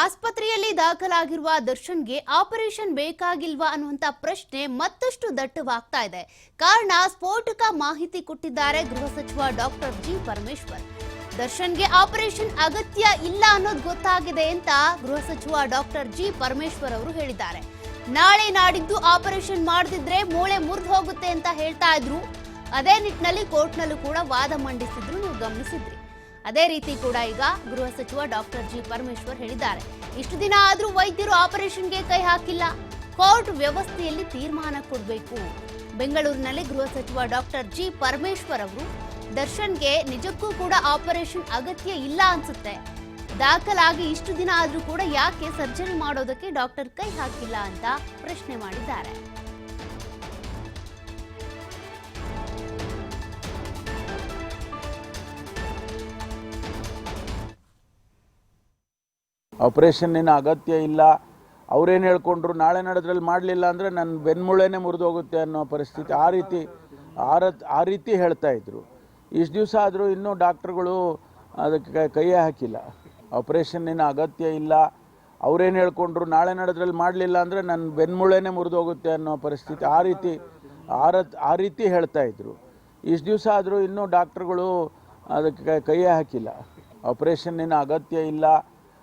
ಆಸ್ಪತ್ರೆಯಲ್ಲಿ ದಾಖಲಾಗಿರುವ ದರ್ಶನ್ಗೆ ಆಪರೇಷನ್ ಬೇಕಾಗಿಲ್ವಾ ಅನ್ನುವಂತ ಪ್ರಶ್ನೆ ಮತ್ತಷ್ಟು ದಟ್ಟವಾಗ್ತಾ ಇದೆ. ಕಾರಣ ಸ್ಫೋಟಕ ಮಾಹಿತಿ ಕೊಟ್ಟಿದ್ದಾರೆ ಗೃಹ ಸಚಿವ ಡಾಕ್ಟರ್ ಜಿ ಪರಮೇಶ್ವರ್. ದರ್ಶನ್ಗೆ ಆಪರೇಷನ್ ಅಗತ್ಯ ಇಲ್ಲ ಅನ್ನೋದು ಗೊತ್ತಾಗಿದೆ ಅಂತ ಗೃಹ ಸಚಿವ ಡಾಕ್ಟರ್ ಜಿ ಪರಮೇಶ್ವರ್ ಅವರು ಹೇಳಿದ್ದಾರೆ. ನಾಳೆ ನಾಡಿದ್ದು ಆಪರೇಷನ್ ಮಾಡದಿದ್ರೆ ಮೂಳೆ ಮುರಿದು ಹೋಗುತ್ತೆ ಅಂತ ಹೇಳ್ತಾ ಇದ್ರು. ಅದೇ ನಿಟ್ಟಿನಲ್ಲಿ ಕೋರ್ಟ್ನಲ್ಲೂ ಕೂಡ ವಾದ ಮಂಡಿಸಿದ್ರು ನೀವು ಗಮನಿಸಿದ್ರಿ. ಅದೇ ರೀತಿ ಕೂಡ ಈಗ ಗೃಹ ಸಚಿವ ಡಾಕ್ಟರ್ ಜಿ ಪರಮೇಶ್ವರ್ ಹೇಳಿದ್ದಾರೆ. ಇಷ್ಟು ದಿನ ಆದರೂ ವೈದ್ಯರು ಆಪರೇಷನ್ಗೆ ಕೈ ಹಾಕಿಲ್ಲ. ಕೋರ್ಟ್ ವ್ಯವಸ್ಥೆಯಲ್ಲಿ ತೀರ್ಮಾನ ಕೊಡಬೇಕು. ಬೆಂಗಳೂರಿನಲ್ಲಿ ಗೃಹ ಸಚಿವ ಡಾಕ್ಟರ್ ಜಿ ಪರಮೇಶ್ವರ್ ಅವರು ದರ್ಶನ್ಗೆ ನಿಜಕ್ಕೂ ಕೂಡ ಆಪರೇಷನ್ ಅಗತ್ಯ ಇಲ್ಲ ಅನ್ಸುತ್ತೆ. ದಾಖಲಾಗಿ ಇಷ್ಟು ದಿನ ಆದರೂ ಕೂಡ ಯಾಕೆ ಸರ್ಜರಿ ಮಾಡೋದಕ್ಕೆ ಡಾಕ್ಟರ್ ಕೈ ಹಾಕಿಲ್ಲ ಅಂತ ಪ್ರಶ್ನೆ ಮಾಡಿದ್ದಾರೆ. ಆಪ್ರೇಷನ್ನಿನ ಅಗತ್ಯ ಇಲ್ಲ. ಅವ್ರೇನು ಹೇಳ್ಕೊಂಡ್ರು, ನಾಳೆ ನಡೆದ್ರಲ್ಲಿ ಮಾಡಲಿಲ್ಲ ಅಂದರೆ ನನ್ನ ಬೆನ್ಮೂಳೆನೇ ಮುರಿದೋಗುತ್ತೆ ಅನ್ನೋ ಪರಿಸ್ಥಿತಿ ಆ ರೀತಿ, ಆ ಆ ರೀತಿ ಹೇಳ್ತಾ ಇದ್ರು. ಇಷ್ಟು ದಿವಸ ಆದರೂ ಇನ್ನೂ ಡಾಕ್ಟ್ರುಗಳು ಅದಕ್ಕೆ ಕೈಯೇ ಹಾಕಿಲ್ಲ. ಆಪ್ರೇಷನ್ನಿನ ಅಗತ್ಯ ಇಲ್ಲ. ಅವ್ರೇನು ಹೇಳ್ಕೊಂಡ್ರು, ನಾಳೆ ನಡೆದ್ರಲ್ಲಿ ಮಾಡಲಿಲ್ಲ ಅಂದರೆ ನನ್ನ ಬೆನ್ಮೂಳೆನೇ ಮುರಿದೋಗುತ್ತೆ ಅನ್ನೋ ಪರಿಸ್ಥಿತಿ ಆ ರೀತಿ, ಆ ಆ ರೀತಿ ಹೇಳ್ತಾ ಇದ್ರು. ಇಷ್ಟು ದಿವಸ ಆದರೂ ಇನ್ನೂ ಡಾಕ್ಟ್ರುಗಳು ಅದಕ್ಕೆ ಕೈಯೇ ಹಾಕಿಲ್ಲ. ಆಪ್ರೇಷನ್ನಿನ ಅಗತ್ಯ ಇಲ್ಲ.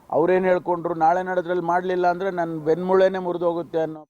ಅವ್ರೇನು ಹೇಳ್ಕೊಂಡ್ರು ನಾಳೆ ನಡೆದ್ರಲ್ಲಿ ಮಾಡಲಿಲ್ಲ ಅಂದರೆ ನನ್ನ ಬೆನ್ಮೂಳೆನೇ ಮುರಿದೋಗುತ್ತೆ ಅನ್ನೋ